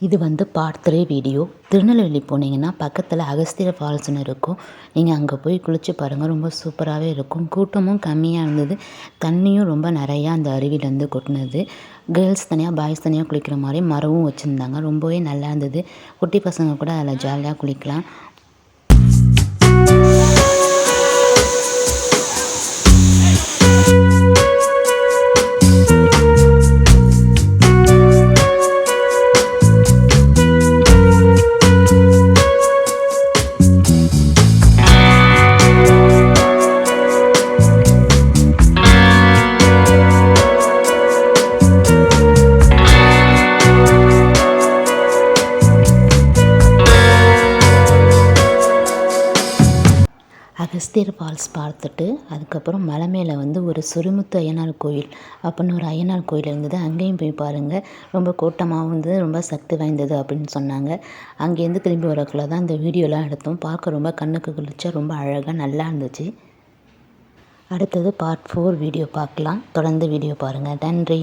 இது வந்து part three video Tirunelveli போனீங்கன்னா பக்கத்தில் அகஸ்தியர் ஃபால்ஸ்னு இருக்கும். நீங்கள் அங்கே போய் குளிச்சு பாருங்கள் ரொம்ப சூப்பராகவே இருக்கும். கூட்டமும் கம்மியாக இருந்தது. தண்ணியும் ரொம்ப நிறையா அந்த அருவியிலேருந்து கொட்டினது. கேர்ள்ஸ் தனியாக பாய்ஸ் தனியாக குளிக்கிற மாதிரி மரமும் வச்சுருந்தாங்க. ரொம்பவே நல்லா இருந்தது. குட்டி பசங்க கூட அதில் ஜாலியாக குளிக்கலாம். அகஸ்தியர் ஃபால்ஸ் பார்த்துட்டு அதுக்கப்புறம் மலை மேலே வந்து ஒரு சுருமுத்து அய்யனார் கோயில். அப்படின்னு ஒரு அய்யனார் கோயில் இருந்தது. அங்கேயும் போய் பாருங்கள் ரொம்ப கூட்டமாகவும் இருந்தது. ரொம்ப சக்தி வாய்ந்தது அப்படின்னு சொன்னாங்க. அங்கேருந்து திரும்பி வரக்குள்ள தான் இந்த வீடியோலாம் எடுத்தோம். பார்க்க ரொம்ப கண்ணுக்கு குளிச்சா ரொம்ப அழகாக நல்லா இருந்துச்சு. அடுத்தது பார்ட் ஃபோர் வீடியோ பார்க்கலாம். தொடர்ந்து வீடியோ பாருங்கள் நன்றி.